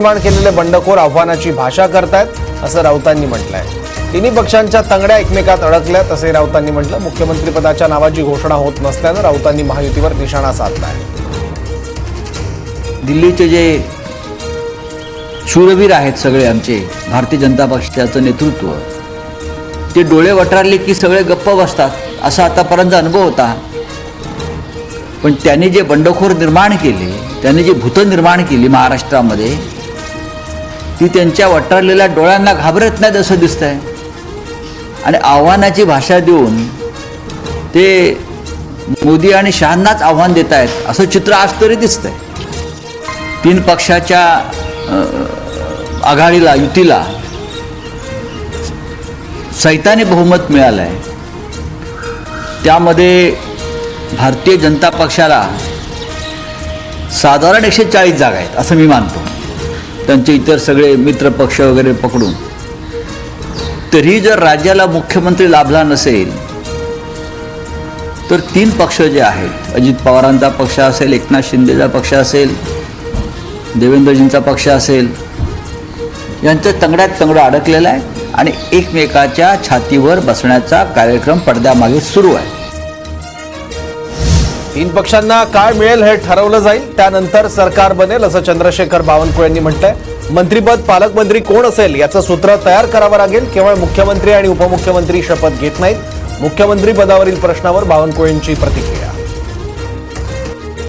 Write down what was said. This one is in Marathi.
निर्माण केलेले बंडखोर आव्हानाची भाषा करतायत असं राऊतांनी म्हटलंय. तिन्ही पक्षांच्या तंगड्या एकमेकात अडकल्यात असे राऊतांनी म्हटलं. मुख्यमंत्रीपदाच्या नावाची घोषणा होत नसल्यानं राऊतांनी महायुतीवर निशाणा साधलाय. दिल्लीचे जे शूरवीर आहेत सगळे आमचे भारतीय जनता पक्षाचं नेतृत्व ते डोळे वटारले की सगळे गप्प बसतात असा आतापर्यंत अनुभव होता. पण त्यांनी जे बंडखोर निर्माण केले त्यांनी जी भूतं निर्माण केली महाराष्ट्रामध्ये ती त्यांच्या वटारलेल्या डोळ्यांना घाबरत नाहीत असं दिसतंय. आणि आव्हानाची भाषा देऊन ते मोदी आणि शहांनाच आव्हान देत आहेत असं चित्र आज तरी दिसतंय. तीन पक्षाच्या आघाडीला युतीला सैतानी बहुमत मिळालं आहे त्यामध्ये भारतीय जनता पक्षाला साधारण एकशे चाळीस जागा आहेत असं मी मानतो. त्यांचे इतर सगळे मित्र पक्ष वगैरे पकडून. तरी जर राज्याला मुख्यमंत्री लाभला नसेल तर तीन पक्ष जे आहेत अजित पवारांचा पक्ष असेल एकनाथ शिंदेचा पक्ष असेल देवेंद्रजींचा पक्ष असेल यांचं तंगड्यात तंगडं अडकलेलं आहे आणि एकमेकाच्या छातीवर बसण्याचा कार्यक्रम पडद्यामागे सुरू आहे. तीन पक्षांना काय मिळेल हे ठरवलं जाईल. त्यानंतर सरकार बनेल असं चंद्रशेखर बावनकुळे यांनी म्हटलंय. मंत्रीपद पालकमंत्री कोण असेल याचं सूत्र तयार करावं लागेल. केवळ मुख्यमंत्री आणि उपमुख्यमंत्री शपथ घेत नाहीत. मुख्यमंत्री पदावरील प्रश्नावर बावनकुळेंची प्रतिक्रिया.